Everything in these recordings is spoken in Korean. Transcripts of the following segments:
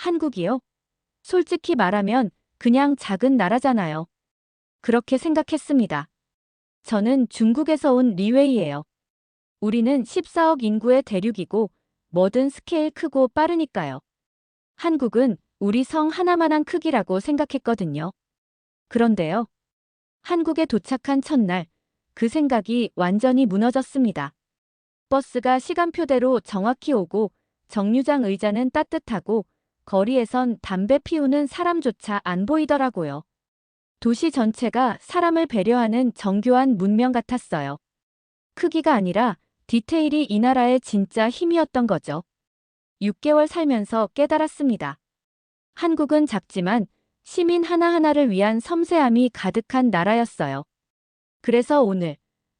한국이요? 솔직히 말하면 그냥 작은 나라잖아요. 그렇게 생각했습니다. 저는 중국에서 온 리웨이예요. 우리는 14억 인구의 대륙이고 뭐든 스케일 크고 빠르니까요. 한국은 우리 성 하나만한 크기라고 생각했거든요. 그런데요. 한국에 도착한 첫날 그 생각이 완전히 무너졌습니다. 버스가 시간표대로 정확히 오고 정류장 의자는 따뜻하고 거리에선 담배 피우는 사람조차 안 보이더라고요. 도시 전체가 사람을 배려하는 정교한 문명 같았어요. 크기가 아니라 디테일이 이 나라의 진짜 힘이었던 거죠. 6개월 살면서 깨달았습니다. 한국은 작지만 시민 하나하나를 위한 섬세함이 가득한 나라였어요. 그래서 오늘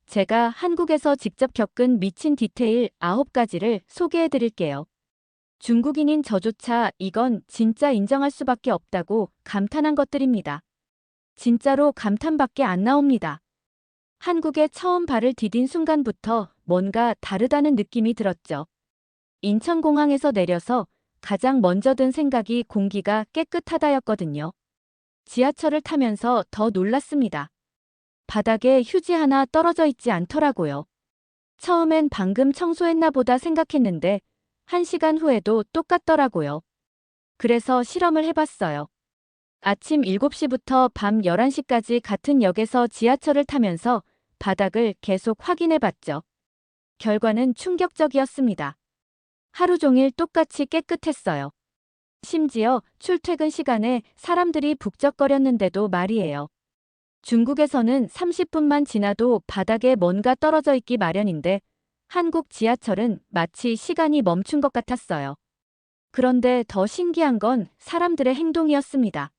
제가 한국에서 직접 겪은 미친 디테일 9가지를 소개해 드릴게요. 중국인인 저조차 이건 진짜 인정할 수밖에 없다고 감탄한 것들입니다. 진짜로 감탄밖에 안 나옵니다. 한국에 처음 발을 디딘 순간부터 뭔가 다르다는 느낌이 들었죠. 인천공항에서 내려서 가장 먼저 든 생각이 공기가 깨끗하다였거든요. 지하철을 타면서 더 놀랐습니다. 바닥에 휴지 하나 떨어져 있지 않더라고요. 처음엔 방금 청소했나 보다 생각했는데 한 시간 후에도 똑같더라고요. 그래서 실험을 해봤어요. 아침 7시부터 밤 11시까지 같은 역에서 지하철을 타면서 바닥을 계속 확인해봤죠. 결과는 충격적이었습니다. 하루 종일 똑같이 깨끗했어요. 심지어 출퇴근 시간에 사람들이 북적거렸는데도 말이에요. 중국에서는 30분만 지나도 바닥에 뭔가 떨어져 있기 마련인데 한국 지하철은 마치 시간이 멈춘 것 같았어요. 그런데 더 신기한 건 사람들의 행동이었습니다.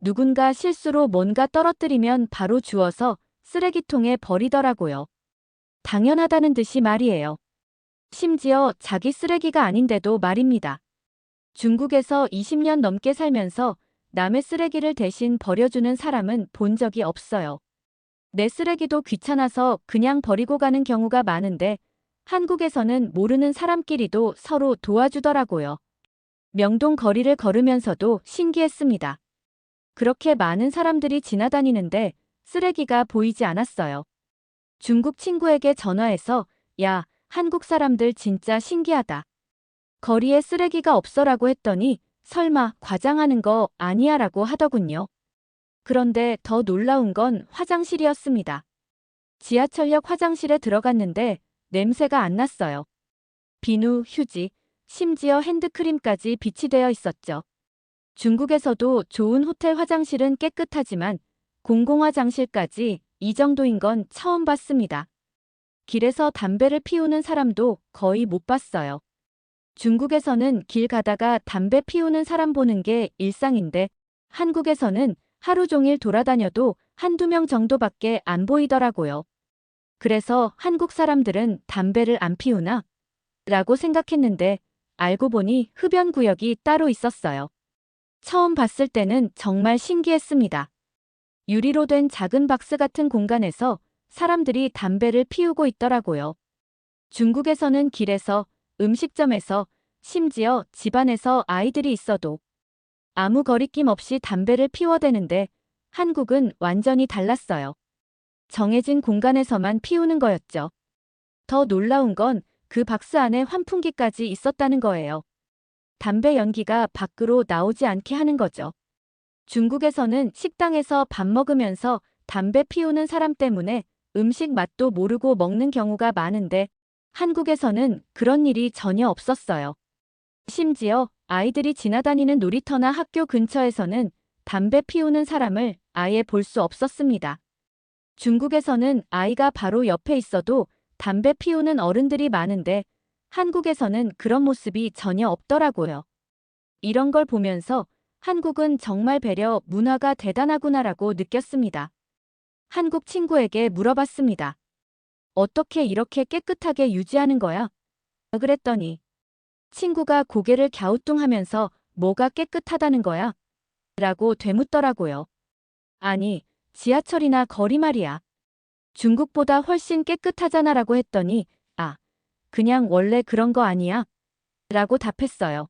누군가 실수로 뭔가 떨어뜨리면 바로 주워서 쓰레기통에 버리더라고요. 당연하다는 듯이 말이에요. 심지어 자기 쓰레기가 아닌데도 말입니다. 중국에서 20년 넘게 살면서 남의 쓰레기를 대신 버려주는 사람은 본 적이 없어요. 내 쓰레기도 귀찮아서 그냥 버리고 가는 경우가 많은데 한국에서는 모르는 사람끼리도 서로 도와주더라고요. 명동 거리를 걸으면서도 신기했습니다. 그렇게 많은 사람들이 지나다니는데 쓰레기가 보이지 않았어요. 중국 친구에게 전화해서 야, 한국 사람들 진짜 신기하다. 거리에 쓰레기가 없어라고 했더니 설마 과장하는 거 아니야 라고 하더군요. 그런데 더 놀라운 건 화장실이었습니다. 지하철역 화장실에 들어갔는데 냄새가 안 났어요. 비누, 휴지, 심지어 핸드크림까지 비치되어 있었죠. 중국에서도 좋은 호텔 화장실은 깨끗하지만 공공화장실까지 이 정도인 건 처음 봤습니다. 길에서 담배를 피우는 사람도 거의 못 봤어요. 중국에서는 길 가다가 담배 피우는 사람 보는 게 일상인데 한국에서는 하루 종일 돌아다녀도 한두 명 정도밖에 안 보이더라고요. 그래서 한국 사람들은 담배를 안 피우나? 라고 생각했는데 알고 보니 흡연 구역이 따로 있었어요. 처음 봤을 때는 정말 신기했습니다. 유리로 된 작은 박스 같은 공간에서 사람들이 담배를 피우고 있더라고요. 중국에서는 길에서, 음식점에서, 심지어 집안에서 아이들이 있어도 아무 거리낌 없이 담배를 피워대는데 한국은 완전히 달랐어요. 정해진 공간에서만 피우는 거였죠. 더 놀라운 건 그 박스 안에 환풍기까지 있었다는 거예요. 담배 연기가 밖으로 나오지 않게 하는 거죠. 중국에서는 식당에서 밥 먹으면서 담배 피우는 사람 때문에 음식 맛도 모르고 먹는 경우가 많은데 한국에서는 그런 일이 전혀 없었어요. 심지어 아이들이 지나다니는 놀이터나 학교 근처에서는 담배 피우는 사람을 아예 볼 수 없었습니다. 중국에서는 아이가 바로 옆에 있어도 담배 피우는 어른들이 많은데 한국에서는 그런 모습이 전혀 없더라고요. 이런 걸 보면서 한국은 정말 배려 문화가 대단하구나라고 느꼈습니다. 한국 친구에게 물어봤습니다. 어떻게 이렇게 깨끗하게 유지하는 거야? 그랬더니 친구가 고개를 갸우뚱하면서 뭐가 깨끗하다는 거야? 라고 되묻더라고요. 아니, 지하철이나 거리 말이야. 중국보다 훨씬 깨끗하잖아라고 했더니, 아, 그냥 원래 그런 거 아니야? 라고 답했어요.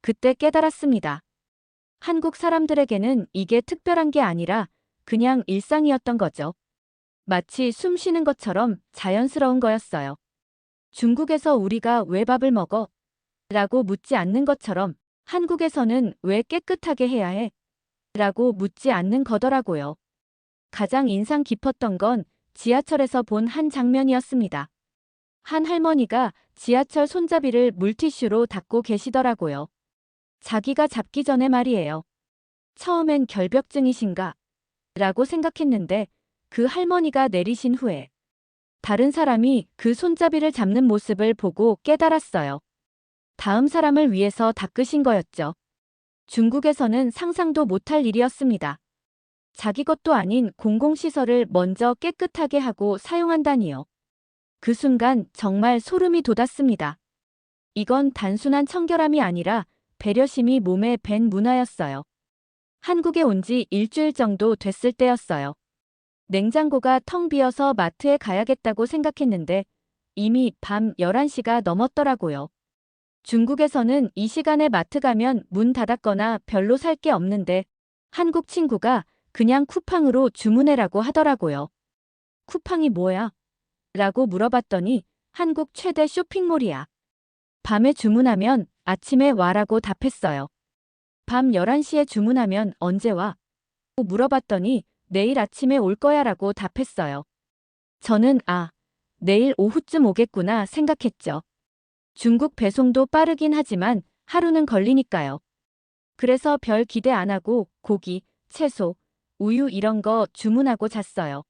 그때 깨달았습니다. 한국 사람들에게는 이게 특별한 게 아니라 그냥 일상이었던 거죠. 마치 숨 쉬는 것처럼 자연스러운 거였어요. 중국에서 우리가 왜 밥을 먹어? 라고 묻지 않는 것처럼 한국에서는 왜 깨끗하게 해야 해? 라고 묻지 않는 거더라고요. 가장 인상 깊었던 건 지하철에서 본 한 장면이었습니다. 한 할머니가 지하철 손잡이를 물티슈로 닦고 계시더라고요. 자기가 잡기 전에 말이에요. 처음엔 결벽증이신가? 라고 생각했는데 그 할머니가 내리신 후에 다른 사람이 그 손잡이를 잡는 모습을 보고 깨달았어요. 다음 사람을 위해서 닦으신 거였죠. 중국에서는 상상도 못할 일이었습니다. 자기 것도 아닌 공공시설을 먼저 깨끗하게 하고 사용한다니요. 그 순간 정말 소름이 돋았습니다. 이건 단순한 청결함이 아니라 배려심이 몸에 밴 문화였어요. 한국에 온 지 일주일 정도 됐을 때였어요. 냉장고가 텅 비어서 마트에 가야겠다고 생각했는데 이미 밤 11시가 넘었더라고요. 중국에서는 이 시간에 마트 가면 문 닫았거나 별로 살 게 없는데 한국 친구가 그냥 쿠팡으로 주문해라고 하더라고요. 쿠팡이 뭐야? 라고 물어봤더니 한국 최대 쇼핑몰이야. 밤에 주문하면 아침에 와라고 답했어요. 밤 11시에 주문하면 언제 와? 물어봤더니 내일 아침에 올 거야 라고 답했어요. 저는 아, 내일 오후쯤 오겠구나 생각했죠. 중국 배송도 빠르긴 하지만 하루는 걸리니까요. 그래서 별 기대 안 하고 고기, 채소, 우유 이런 거 주문하고 잤어요.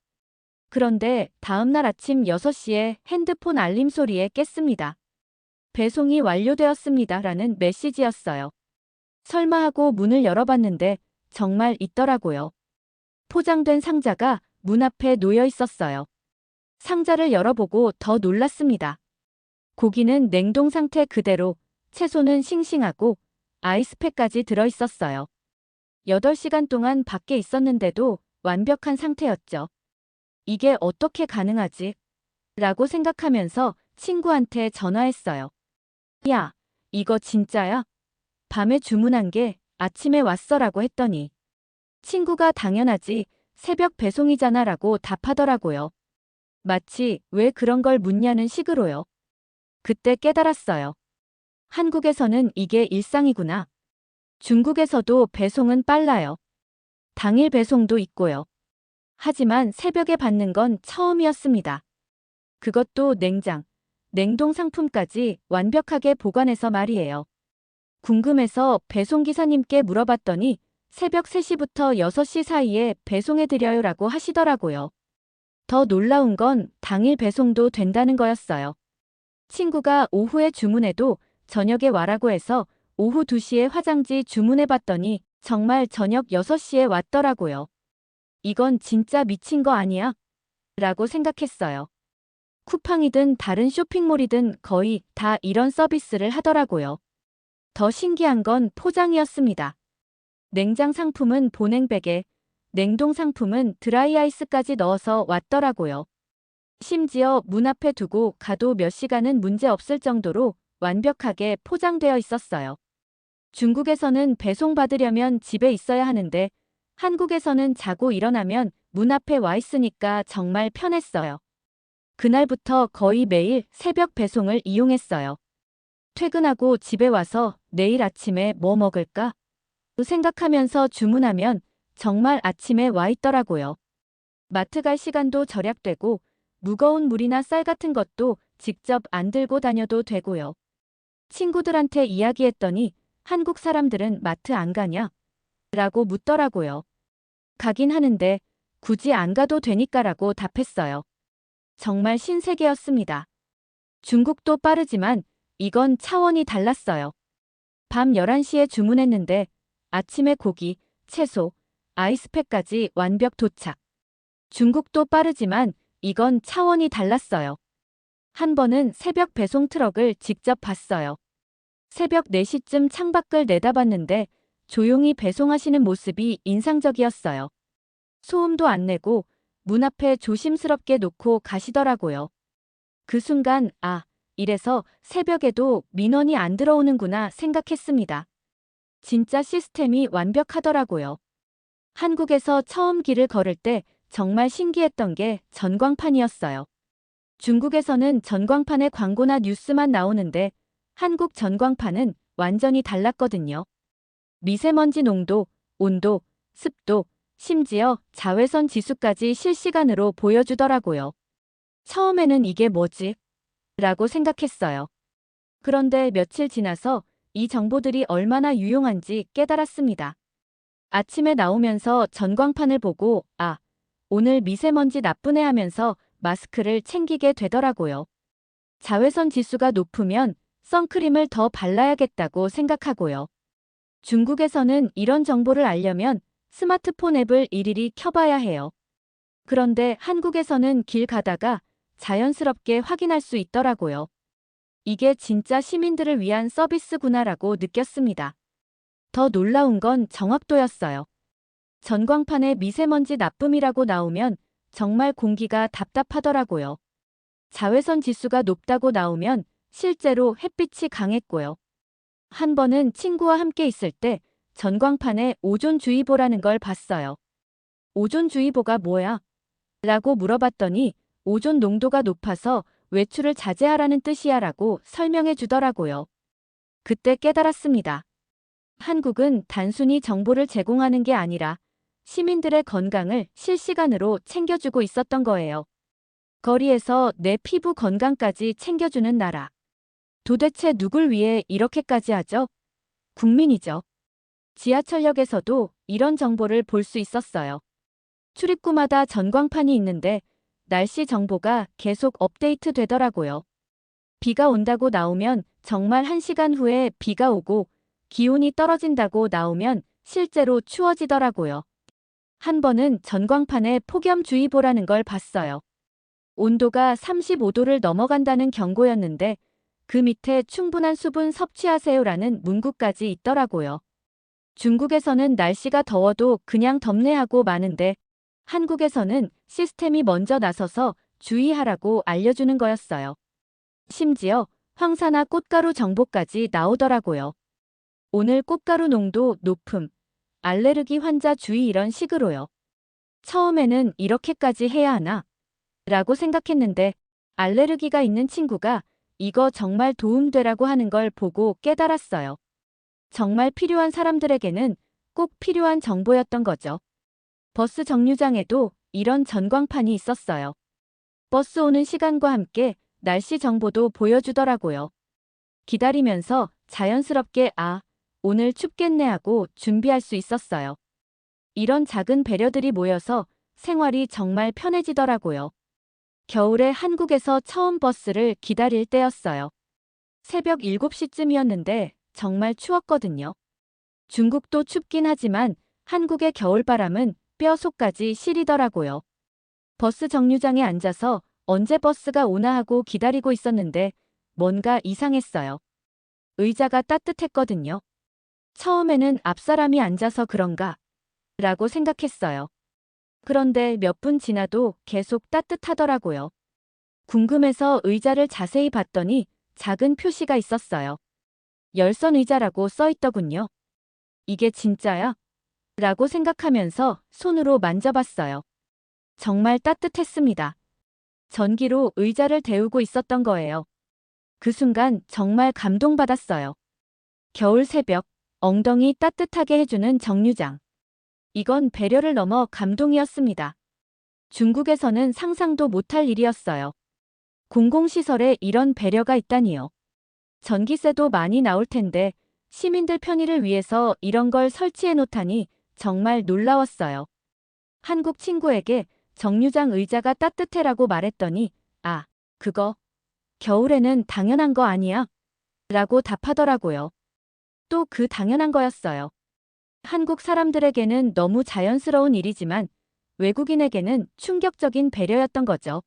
그런데 다음날 아침 6시에 핸드폰 알림 소리에 깼습니다. 배송이 완료되었습니다. 라는 메시지였어요. 설마 하고 문을 열어봤는데 정말 있더라고요. 포장된 상자가 문 앞에 놓여 있었어요. 상자를 열어보고 더 놀랐습니다. 고기는 냉동 상태 그대로, 채소는 싱싱하고 아이스팩까지 들어 있었어요. 8시간 동안 밖에 있었는데도 완벽한 상태였죠. 이게 어떻게 가능하지? 라고 생각하면서 친구한테 전화했어요. 야, 이거 진짜야? 밤에 주문한 게 아침에 왔어라고 했더니 친구가 당연하지 새벽 배송이잖아 라고 답하더라고요. 마치 왜 그런 걸 묻냐는 식으로요. 그때 깨달았어요. 한국에서는 이게 일상이구나. 중국에서도 배송은 빨라요. 당일 배송도 있고요. 하지만 새벽에 받는 건 처음이었습니다. 그것도 냉장, 냉동 상품까지 완벽하게 보관해서 말이에요. 궁금해서 배송기사님께 물어봤더니 새벽 3시부터 6시 사이에 배송해드려요 라고 하시더라고요. 더 놀라운 건 당일 배송도 된다는 거였어요. 친구가 오후에 주문해도 저녁에 와라고 해서 오후 2시에 화장지 주문해봤더니 정말 저녁 6시에 왔더라고요. 이건 진짜 미친 거 아니야? 라고 생각했어요. 쿠팡이든 다른 쇼핑몰이든 거의 다 이런 서비스를 하더라고요. 더 신기한 건 포장이었습니다. 냉장 상품은 보냉백에, 냉동 상품은 드라이아이스까지 넣어서 왔더라고요. 심지어 문 앞에 두고 가도 몇 시간은 문제 없을 정도로 완벽하게 포장되어 있었어요. 중국에서는 배송받으려면 집에 있어야 하는데 한국에서는 자고 일어나면 문 앞에 와 있으니까 정말 편했어요. 그날부터 거의 매일 새벽 배송을 이용했어요. 퇴근하고 집에 와서 내일 아침에 뭐 먹을까? 생각하면서 주문하면 정말 아침에 와 있더라고요. 마트 갈 시간도 절약되고 무거운 물이나 쌀 같은 것도 직접 안 들고 다녀도 되고요. 친구들한테 이야기했더니 한국 사람들은 마트 안 가냐? 라고 묻더라고요. 가긴 하는데 굳이 안 가도 되니까라고 답했어요. 정말 신세계였습니다. 중국도 빠르지만 이건 차원이 달랐어요. 밤 11시에 주문했는데 아침에 고기, 채소, 아이스팩까지 완벽 도착. 중국도 빠르지만 이건 차원이 달랐어요. 한 번은 새벽 배송 트럭을 직접 봤어요. 새벽 4시쯤 창밖을 내다봤는데 조용히 배송하시는 모습이 인상적이었어요. 소음도 안 내고 문 앞에 조심스럽게 놓고 가시더라고요. 그 순간, 아, 이래서 새벽에도 민원이 안 들어오는구나 생각했습니다. 진짜 시스템이 완벽하더라고요. 한국에서 처음 길을 걸을 때 정말 신기했던 게 전광판이었어요. 중국에서는 전광판에 광고나 뉴스만 나오는데 한국 전광판은 완전히 달랐거든요. 미세먼지 농도, 온도, 습도, 심지어 자외선 지수까지 실시간으로 보여주더라고요. 처음에는 이게 뭐지? 라고 생각했어요. 그런데 며칠 지나서 이 정보들이 얼마나 유용한지 깨달았습니다. 아침에 나오면서 전광판을 보고, 아, 오늘 미세먼지 나쁘네 하면서 마스크를 챙기게 되더라고요. 자외선 지수가 높으면 선크림을 더 발라야겠다고 생각하고요. 중국에서는 이런 정보를 알려면 스마트폰 앱을 일일이 켜봐야 해요. 그런데 한국에서는 길 가다가 자연스럽게 확인할 수 있더라고요. 이게 진짜 시민들을 위한 서비스구나라고 느꼈습니다. 더 놀라운 건 정확도였어요. 전광판에 미세먼지 나쁨이라고 나오면 정말 공기가 답답하더라고요. 자외선 지수가 높다고 나오면 실제로 햇빛이 강했고요. 한 번은 친구와 함께 있을 때 전광판에 오존주의보라는 걸 봤어요. 오존주의보가 뭐야? 라고 물어봤더니 오존 농도가 높아서 외출을 자제하라는 뜻이야 라고 설명해 주더라고요. 그때 깨달았습니다. 한국은 단순히 정보를 제공하는 게 아니라 시민들의 건강을 실시간으로 챙겨주고 있었던 거예요. 거리에서 내 피부 건강까지 챙겨주는 나라. 도대체 누굴 위해 이렇게까지 하죠? 국민이죠. 지하철역에서도 이런 정보를 볼 수 있었어요. 출입구마다 전광판이 있는데 날씨 정보가 계속 업데이트 되더라고요. 비가 온다고 나오면 정말 한시간 후에 비가 오고 기온이 떨어진다고 나오면 실제로 추워지더라고요. 한 번은 전광판에 폭염주의보라는 걸 봤어요. 온도가 35도를 넘어간다는 경고였는데 그 밑에 충분한 수분 섭취하세요라는 문구까지 있더라고요. 중국에서는 날씨가 더워도 그냥 덥네 하고 마는데 한국에서는 시스템이 먼저 나서서 주의하라고 알려주는 거였어요. 심지어 황사나 꽃가루 정보까지 나오더라고요. 오늘 꽃가루 농도 높음, 알레르기 환자 주의 이런 식으로요. 처음에는 이렇게까지 해야 하나? 라고 생각했는데 알레르기가 있는 친구가 이거 정말 도움되라고 하는 걸 보고 깨달았어요. 정말 필요한 사람들에게는 꼭 필요한 정보였던 거죠. 버스 정류장에도 이런 전광판이 있었어요. 버스 오는 시간과 함께 날씨 정보도 보여주더라고요. 기다리면서 자연스럽게 아, 오늘 춥겠네 하고 준비할 수 있었어요. 이런 작은 배려들이 모여서 생활이 정말 편해지더라고요. 겨울에 한국에서 처음 버스를 기다릴 때였어요. 새벽 7시쯤이었는데 정말 추웠거든요. 중국도 춥긴 하지만 한국의 겨울바람은 뼈속까지 시리더라고요. 버스 정류장에 앉아서 언제 버스가 오나 하고 기다리고 있었는데 뭔가 이상했어요. 의자가 따뜻했거든요. 처음에는 앞사람이 앉아서 그런가? 라고 생각했어요. 그런데 몇 분 지나도 계속 따뜻하더라고요. 궁금해서 의자를 자세히 봤더니 작은 표시가 있었어요. 열선 의자라고 써 있더군요. 이게 진짜야? 라고 생각하면서 손으로 만져봤어요. 정말 따뜻했습니다. 전기로 의자를 데우고 있었던 거예요. 그 순간 정말 감동받았어요. 겨울 새벽, 엉덩이 따뜻하게 해주는 정류장. 이건 배려를 넘어 감동이었습니다. 중국에서는 상상도 못할 일이었어요. 공공시설에 이런 배려가 있다니요. 전기세도 많이 나올 텐데 시민들 편의를 위해서 이런 걸 설치해 놓다니 정말 놀라웠어요. 한국 친구에게 정류장 의자가 따뜻해라고 말했더니 아, 그거 겨울에는 당연한 거 아니야? 라고 답하더라고요. 또 그 당연한 거였어요. 한국 사람들에게는 너무 자연스러운 일이지만 외국인에게는 충격적인 배려였던 거죠.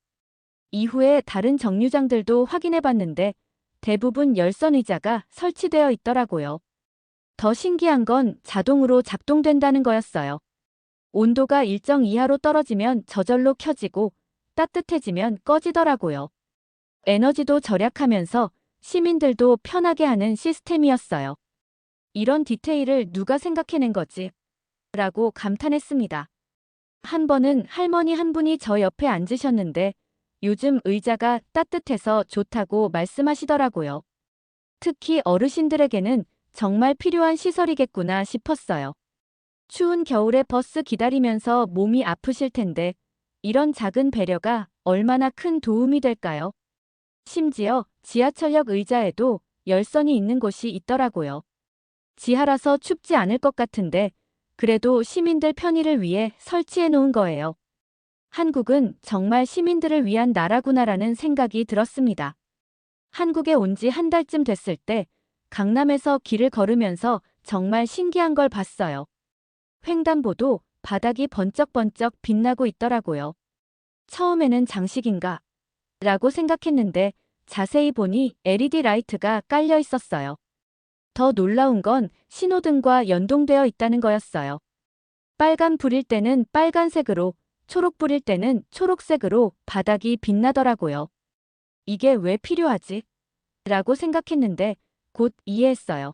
이후에 다른 정류장들도 확인해 봤는데 대부분 열선 의자가 설치되어 있더라고요. 더 신기한 건 자동으로 작동된다는 거였어요. 온도가 일정 이하로 떨어지면 저절로 켜지고 따뜻해지면 꺼지더라고요. 에너지도 절약하면서 시민들도 편하게 하는 시스템이었어요. 이런 디테일을 누가 생각해낸 거지? 라고 감탄했습니다. 한 번은 할머니 한 분이 저 옆에 앉으셨는데 요즘 의자가 따뜻해서 좋다고 말씀하시더라고요. 특히 어르신들에게는 정말 필요한 시설이겠구나 싶었어요. 추운 겨울에 버스 기다리면서 몸이 아프실 텐데 이런 작은 배려가 얼마나 큰 도움이 될까요? 심지어 지하철역 의자에도 열선이 있는 곳이 있더라고요. 지하라서 춥지 않을 것 같은데 그래도 시민들 편의를 위해 설치해 놓은 거예요. 한국은 정말 시민들을 위한 나라구나라는 생각이 들었습니다. 한국에 온 지 한 달쯤 됐을 때 강남에서 길을 걸으면서 정말 신기한 걸 봤어요. 횡단보도 바닥이 번쩍번쩍 빛나고 있더라고요. 처음에는 장식인가? 라고 생각했는데 자세히 보니 LED 라이트가 깔려 있었어요. 더 놀라운 건 신호등과 연동되어 있다는 거였어요. 빨간 불일 때는 빨간색으로, 초록 불일 때는 초록색으로 바닥이 빛나더라고요. 이게 왜 필요하지? 라고 생각했는데 곧 이해했어요.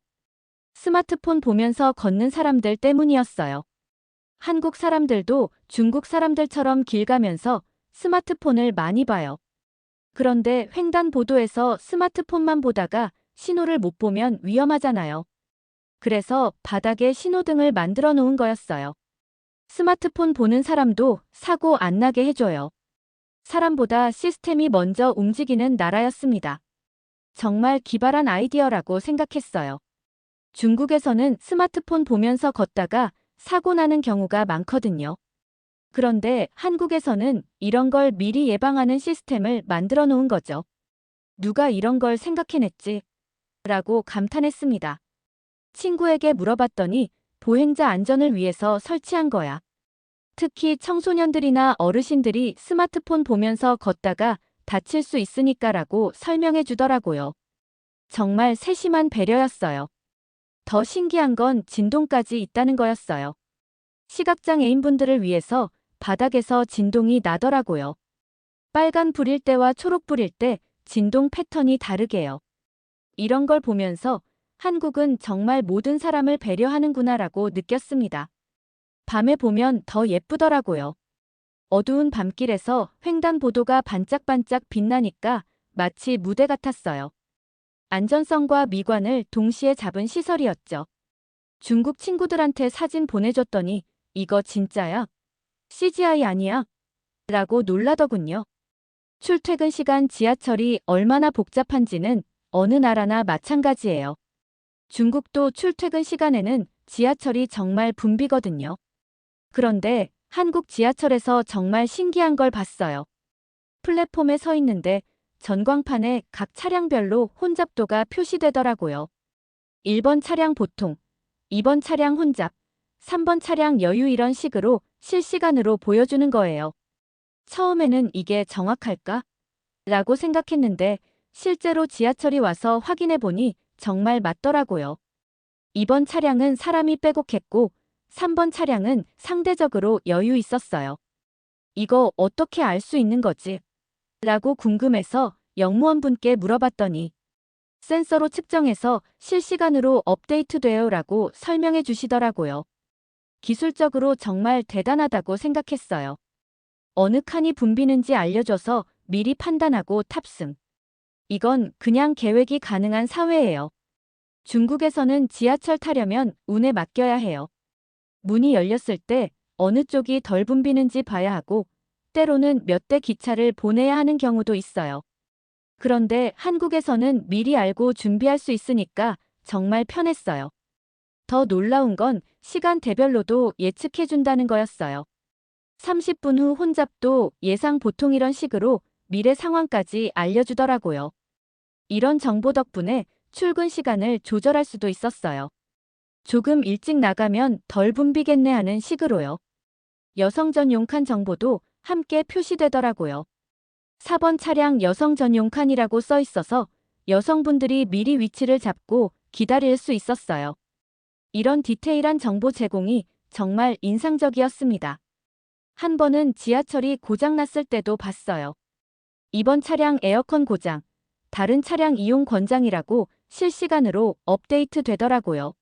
스마트폰 보면서 걷는 사람들 때문이었어요. 한국 사람들도 중국 사람들처럼 길 가면서 스마트폰을 많이 봐요. 그런데 횡단보도에서 스마트폰만 보다가 신호를 못 보면 위험하잖아요. 그래서 바닥에 신호등을 만들어 놓은 거였어요. 스마트폰 보는 사람도 사고 안 나게 해줘요. 사람보다 시스템이 먼저 움직이는 나라였습니다. 정말 기발한 아이디어라고 생각했어요. 중국에서는 스마트폰 보면서 걷다가 사고 나는 경우가 많거든요. 그런데 한국에서는 이런 걸 미리 예방하는 시스템을 만들어 놓은 거죠. 누가 이런 걸 생각해냈지? 라고 감탄했습니다. 친구에게 물어봤더니 보행자 안전을 위해서 설치한 거야. 특히 청소년들이나 어르신들이 스마트폰 보면서 걷다가 다칠 수 있으니까라고 설명해 주더라고요. 정말 세심한 배려였어요. 더 신기한 건 진동까지 있다는 거였어요. 시각장 애인분들을 위해서 바닥에서 진동이 나더라고요. 빨간 불일 때와 초록 불일 때 진동 패턴이 다르게요. 이런 걸 보면서 한국은 정말 모든 사람을 배려하는구나라고 느꼈습니다. 밤에 보면 더 예쁘더라고요. 어두운 밤길에서 횡단보도가 반짝반짝 빛나니까 마치 무대 같았어요. 안전성과 미관을 동시에 잡은 시설이었죠. 중국 친구들한테 사진 보내줬더니 이거 진짜야? CGI 아니야? 라고 놀라더군요. 출퇴근 시간 지하철이 얼마나 복잡한지는 어느 나라나 마찬가지예요. 중국도 출퇴근 시간에는 지하철이 정말 붐비거든요. 그런데 한국 지하철에서 정말 신기한 걸 봤어요. 플랫폼에 서 있는데 전광판에 각 차량별로 혼잡도가 표시되더라고요. 1번 차량 보통, 2번 차량 혼잡, 3번 차량 여유 이런 식으로 실시간으로 보여주는 거예요. 처음에는 이게 정확할까? 라고 생각했는데 실제로 지하철이 와서 확인해 보니 정말 맞더라고요. 2번 차량은 사람이 빼곡했고 3번 차량은 상대적으로 여유 있었어요. 이거 어떻게 알 수 있는 거지? 라고 궁금해서 영무원분께 물어봤더니 센서로 측정해서 실시간으로 업데이트돼요 라고 설명해 주시더라고요. 기술적으로 정말 대단하다고 생각했어요. 어느 칸이 붐비는지 알려줘서 미리 판단하고 탑승. 이건 그냥 계획이 가능한 사회예요. 중국에서는 지하철 타려면 운에 맡겨야 해요. 문이 열렸을 때 어느 쪽이 덜 붐비는지 봐야 하고 때로는 몇 대 기차를 보내야 하는 경우도 있어요. 그런데 한국에서는 미리 알고 준비할 수 있으니까 정말 편했어요. 더 놀라운 건 시간 대별로도 예측해준다는 거였어요. 30분 후 혼잡도 예상 보통 이런 식으로 미래 상황까지 알려주더라고요. 이런 정보 덕분에 출근 시간을 조절할 수도 있었어요. 조금 일찍 나가면 덜 붐비겠네 하는 식으로요. 여성 전용 칸 정보도 함께 표시되더라고요. 4번 차량 여성 전용 칸이라고 써 있어서 여성분들이 미리 위치를 잡고 기다릴 수 있었어요. 이런 디테일한 정보 제공이 정말 인상적이었습니다. 한 번은 지하철이 고장났을 때도 봤어요. 이번 차량 에어컨 고장, 다른 차량 이용 권장이라고 실시간으로 업데이트 되더라고요.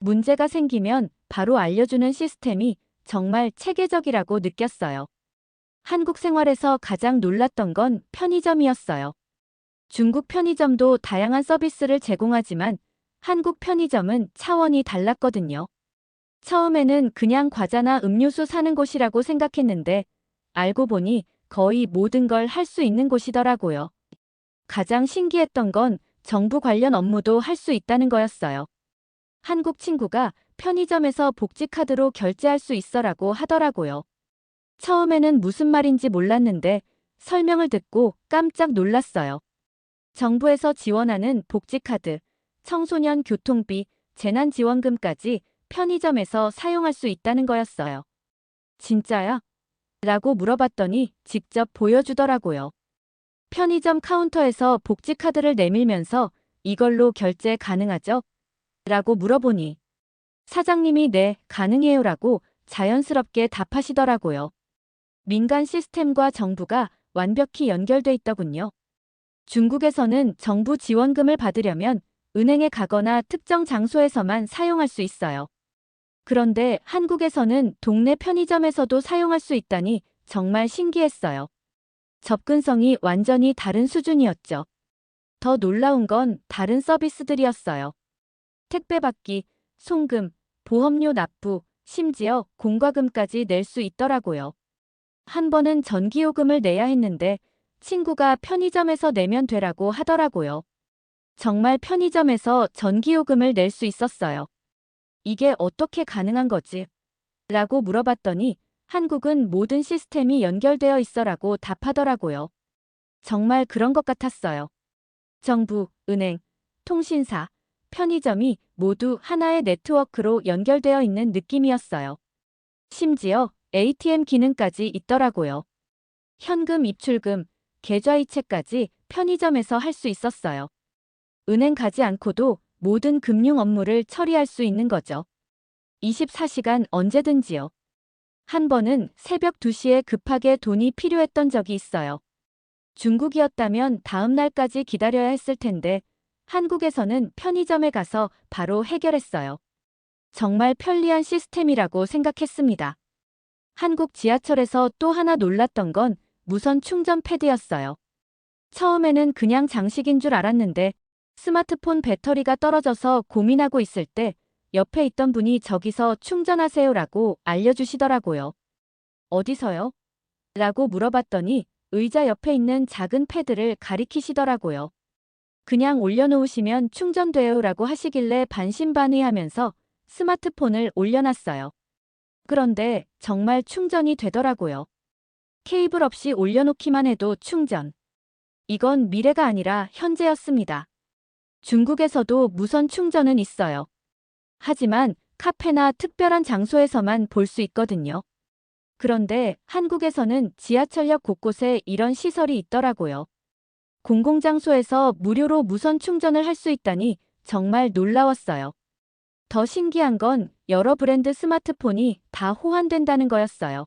문제가 생기면 바로 알려주는 시스템이 정말 체계적이라고 느꼈어요. 한국 생활에서 가장 놀랐던 건 편의점이었어요. 중국 편의점도 다양한 서비스를 제공하지만 한국 편의점은 차원이 달랐거든요. 처음에는 그냥 과자나 음료수 사는 곳이라고 생각했는데 알고 보니 거의 모든 걸 할 수 있는 곳이더라고요. 가장 신기했던 건 정부 관련 업무도 할 수 있다는 거였어요. 한국 친구가 편의점에서 복지카드로 결제할 수 있어라고 하더라고요. 처음에는 무슨 말인지 몰랐는데 설명을 듣고 깜짝 놀랐어요. 정부에서 지원하는 복지카드, 청소년 교통비, 재난지원금까지 편의점에서 사용할 수 있다는 거였어요. 진짜야? 라고 물어봤더니 직접 보여주더라고요. 편의점 카운터에서 복지 카드를 내밀면서 이걸로 결제 가능하죠? 라고 물어보니 사장님이 네, 가능해요 라고 자연스럽게 답하시더라고요. 민간 시스템과 정부가 완벽히 연결돼 있더군요. 중국에서는 정부 지원금을 받으려면 은행에 가거나 특정 장소에서만 사용할 수 있어요. 그런데 한국에서는 동네 편의점에서도 사용할 수 있다니 정말 신기했어요. 접근성이 완전히 다른 수준이었죠. 더 놀라운 건 다른 서비스들이었어요. 택배 받기, 송금, 보험료 납부, 심지어 공과금까지 낼 수 있더라고요. 한 번은 전기요금을 내야 했는데 친구가 편의점에서 내면 되라고 하더라고요. 정말 편의점에서 전기요금을 낼 수 있었어요. 이게 어떻게 가능한 거지? 라고 물어봤더니 한국은 모든 시스템이 연결되어 있어라고 답하더라고요. 정말 그런 것 같았어요. 정부, 은행, 통신사, 편의점이 모두 하나의 네트워크로 연결되어 있는 느낌이었어요. 심지어 ATM 기능까지 있더라고요. 현금 입출금, 계좌이체까지 편의점에서 할 수 있었어요. 은행 가지 않고도 모든 금융 업무를 처리할 수 있는 거죠. 24시간 언제든지요. 한 번은 새벽 2시에 급하게 돈이 필요했던 적이 있어요. 중국이었다면 다음 날까지 기다려야 했을 텐데 한국에서는 편의점에 가서 바로 해결했어요. 정말 편리한 시스템이라고 생각했습니다. 한국 지하철에서 또 하나 놀랐던 건 무선 충전 패드였어요. 처음에는 그냥 장식인 줄 알았는데 스마트폰 배터리가 떨어져서 고민하고 있을 때 옆에 있던 분이 저기서 충전하세요라고 알려주시더라고요. 어디서요? 라고 물어봤더니 의자 옆에 있는 작은 패드를 가리키시더라고요. 그냥 올려놓으시면 충전돼요라고 하시길래 반신반의하면서 스마트폰을 올려놨어요. 그런데 정말 충전이 되더라고요. 케이블 없이 올려놓기만 해도 충전. 이건 미래가 아니라 현재였습니다. 중국에서도 무선 충전은 있어요. 하지만 카페나 특별한 장소에서만 볼 수 있거든요. 그런데 한국에서는 지하철역 곳곳에 이런 시설이 있더라고요. 공공장소에서 무료로 무선 충전을 할 수 있다니 정말 놀라웠어요. 더 신기한 건 여러 브랜드 스마트폰이 다 호환된다는 거였어요.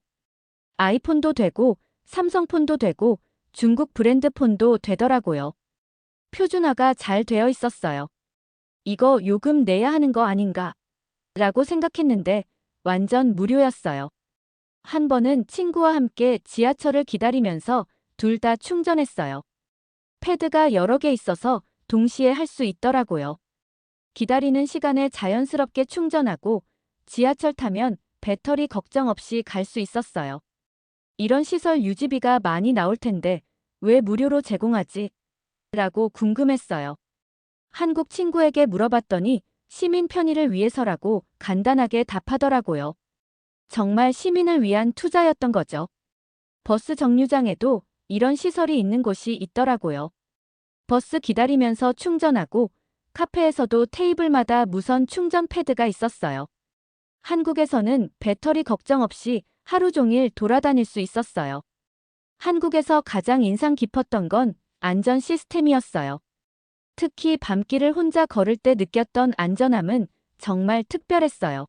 아이폰도 되고 삼성폰도 되고 중국 브랜드 폰도 되더라고요. 표준화가 잘 되어 있었어요. 이거 요금 내야 하는 거 아닌가? 라고 생각했는데 완전 무료였어요. 한 번은 친구와 함께 지하철을 기다리면서 둘 다 충전했어요. 패드가 여러 개 있어서 동시에 할 수 있더라고요. 기다리는 시간에 자연스럽게 충전하고 지하철 타면 배터리 걱정 없이 갈 수 있었어요. 이런 시설 유지비가 많이 나올 텐데 왜 무료로 제공하지? 라고 궁금했어요. 한국 친구에게 물어봤더니 시민 편의를 위해서라고 간단하게 답하더라고요. 정말 시민을 위한 투자였던 거죠. 버스 정류장에도 이런 시설이 있는 곳이 있더라고요. 버스 기다리면서 충전하고 카페에서도 테이블마다 무선 충전 패드가 있었어요. 한국에서는 배터리 걱정 없이 하루 종일 돌아다닐 수 있었어요. 한국에서 가장 인상 깊었던 건 안전 시스템이었어요. 특히 밤길을 혼자 걸을 때 느꼈던 안전함은 정말 특별했어요.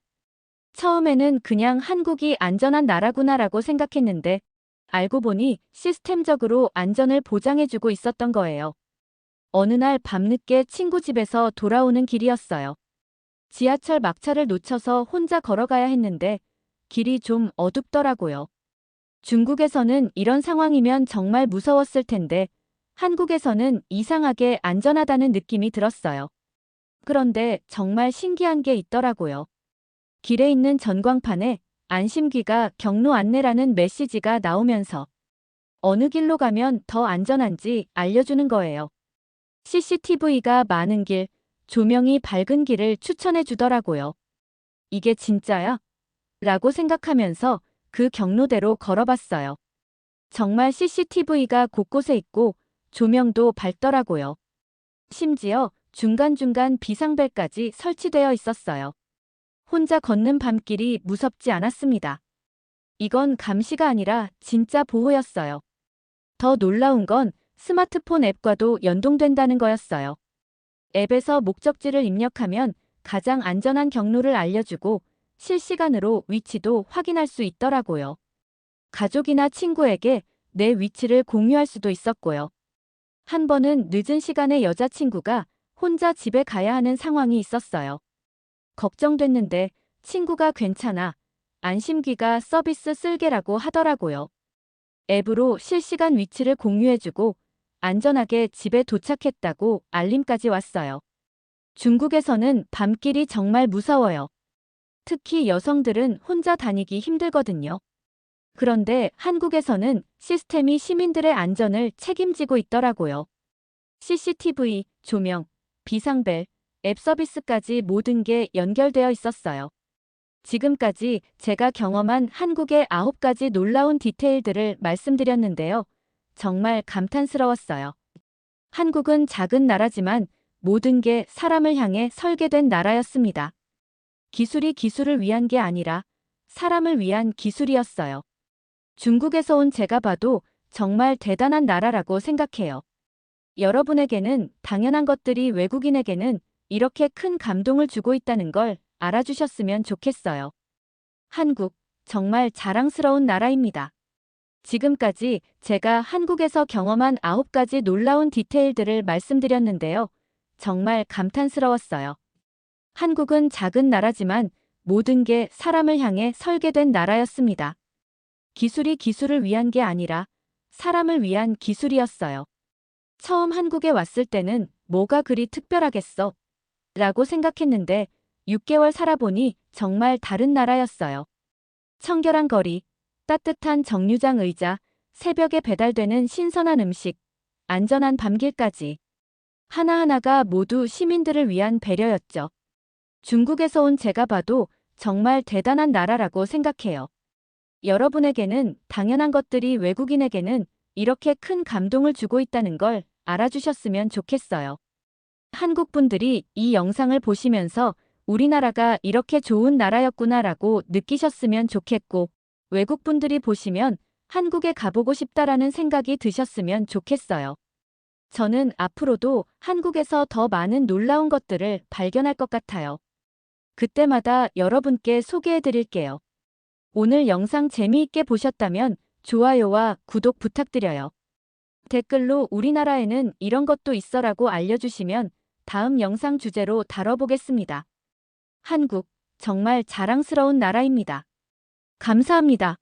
처음에는 그냥 한국이 안전한 나라구나라고 생각했는데 알고 보니 시스템적으로 안전을 보장해주고 있었던 거예요. 어느 날 밤늦게 친구 집에서 돌아오는 길이었어요. 지하철 막차를 놓쳐서 혼자 걸어가야 했는데 길이 좀 어둡더라고요. 중국에서는 이런 상황이면 정말 무서웠을 텐데 한국에서는 이상하게 안전하다는 느낌이 들었어요. 그런데 정말 신기한 게 있더라고요. 길에 있는 전광판에 안심기가 경로 안내라는 메시지가 나오면서 어느 길로 가면 더 안전한지 알려주는 거예요. CCTV가 많은 길, 조명이 밝은 길을 추천해 주더라고요. 이게 진짜야? 라고 생각하면서 그 경로대로 걸어봤어요. 정말 CCTV가 곳곳에 있고 조명도 밝더라고요. 심지어 중간중간 비상벨까지 설치되어 있었어요. 혼자 걷는 밤길이 무섭지 않았습니다. 이건 감시가 아니라 진짜 보호였어요. 더 놀라운 건 스마트폰 앱과도 연동된다는 거였어요. 앱에서 목적지를 입력하면 가장 안전한 경로를 알려주고 실시간으로 위치도 확인할 수 있더라고요. 가족이나 친구에게 내 위치를 공유할 수도 있었고요. 한 번은 늦은 시간에 여자친구가 혼자 집에 가야 하는 상황이 있었어요. 걱정됐는데 친구가 괜찮아. 안심기가 서비스 쓸게라고 하더라고요. 앱으로 실시간 위치를 공유해주고 안전하게 집에 도착했다고 알림까지 왔어요. 중국에서는 밤길이 정말 무서워요. 특히 여성들은 혼자 다니기 힘들거든요. 그런데 한국에서는 시스템이 시민들의 안전을 책임지고 있더라고요. CCTV, 조명, 비상벨, 앱 서비스까지 모든 게 연결되어 있었어요. 지금까지 제가 경험한 한국의 아홉 가지 놀라운 디테일들을 말씀드렸는데요. 정말 감탄스러웠어요. 한국은 작은 나라지만 모든 게 사람을 향해 설계된 나라였습니다. 기술이 기술을 위한 게 아니라 사람을 위한 기술이었어요. 중국에서 온 제가 봐도 정말 대단한 나라라고 생각해요. 여러분에게는 당연한 것들이 외국인에게는 이렇게 큰 감동을 주고 있다는 걸 알아주셨으면 좋겠어요. 한국, 정말 자랑스러운 나라입니다. 지금까지 제가 한국에서 경험한 아홉 가지 놀라운 디테일들을 말씀드렸는데요. 정말 감탄스러웠어요. 한국은 작은 나라지만 모든 게 사람을 향해 설계된 나라였습니다. 기술이 기술을 위한 게 아니라 사람을 위한 기술이었어요. 처음 한국에 왔을 때는 뭐가 그리 특별하겠어? 라고 생각했는데 6개월 살아보니 정말 다른 나라였어요. 청결한 거리, 따뜻한 정류장 의자, 새벽에 배달되는 신선한 음식, 안전한 밤길까지. 하나하나가 모두 시민들을 위한 배려였죠. 중국에서 온 제가 봐도 정말 대단한 나라라고 생각해요. 여러분에게는 당연한 것들이 외국인에게는 이렇게 큰 감동을 주고 있다는 걸 알아주셨으면 좋겠어요. 한국 분들이 이 영상을 보시면서 우리나라가 이렇게 좋은 나라였구나라고 느끼셨으면 좋겠고, 외국 분들이 보시면 한국에 가보고 싶다라는 생각이 드셨으면 좋겠어요. 저는 앞으로도 한국에서 더 많은 놀라운 것들을 발견할 것 같아요. 그때마다 여러분께 소개해 드릴게요. 오늘 영상 재미있게 보셨다면 좋아요와 구독 부탁드려요. 댓글로 우리나라에는 이런 것도 있어라고 알려주시면 다음 영상 주제로 다뤄보겠습니다. 한국, 정말 자랑스러운 나라입니다. 감사합니다.